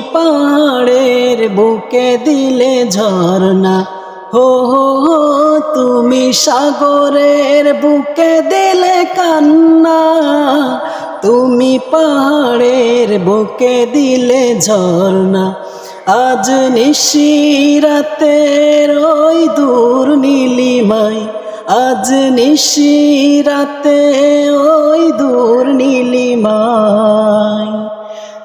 পাহাড়ের বুকে দিলে ঝর্ণা। হো হো হো, তুমি সাগরের বুকে দিলে কান্না। তুমি পাহাড়ের বুকে দিলে ঝর্ণা। আজ নিশিরাতের ওই দূর নীলিমায়। আজ নিশিরাতে ওই দূর নীলিমায়।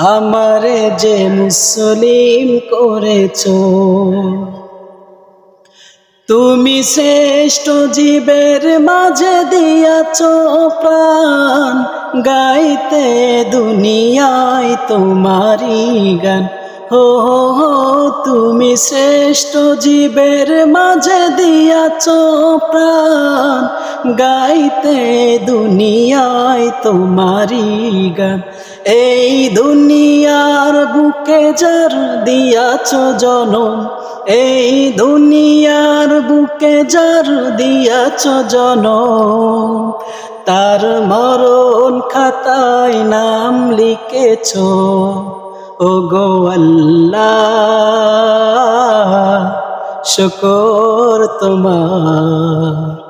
আমার যে মুসলিম করেছ। তুমি শ্রেষ্ঠ জীবের মাঝে দিয়াছ প্রাণ, গাইতে দুনিয়ায় তোমারি গান। হো হো, তুমি শ্রেষ্ঠ জীবের মাঝে দিয়াছ প্রাণ গাইতে দুনিয়ায় তোমারি গান। এই দুনিয়ার বুকে যার দিয়াছ জনম, এই দুনিয়ার বুকে যার দিয়াছ জনম। তার মরণ খাতায় নাম লিখেছ ও গো আল্লাহ, শুকর তোমার।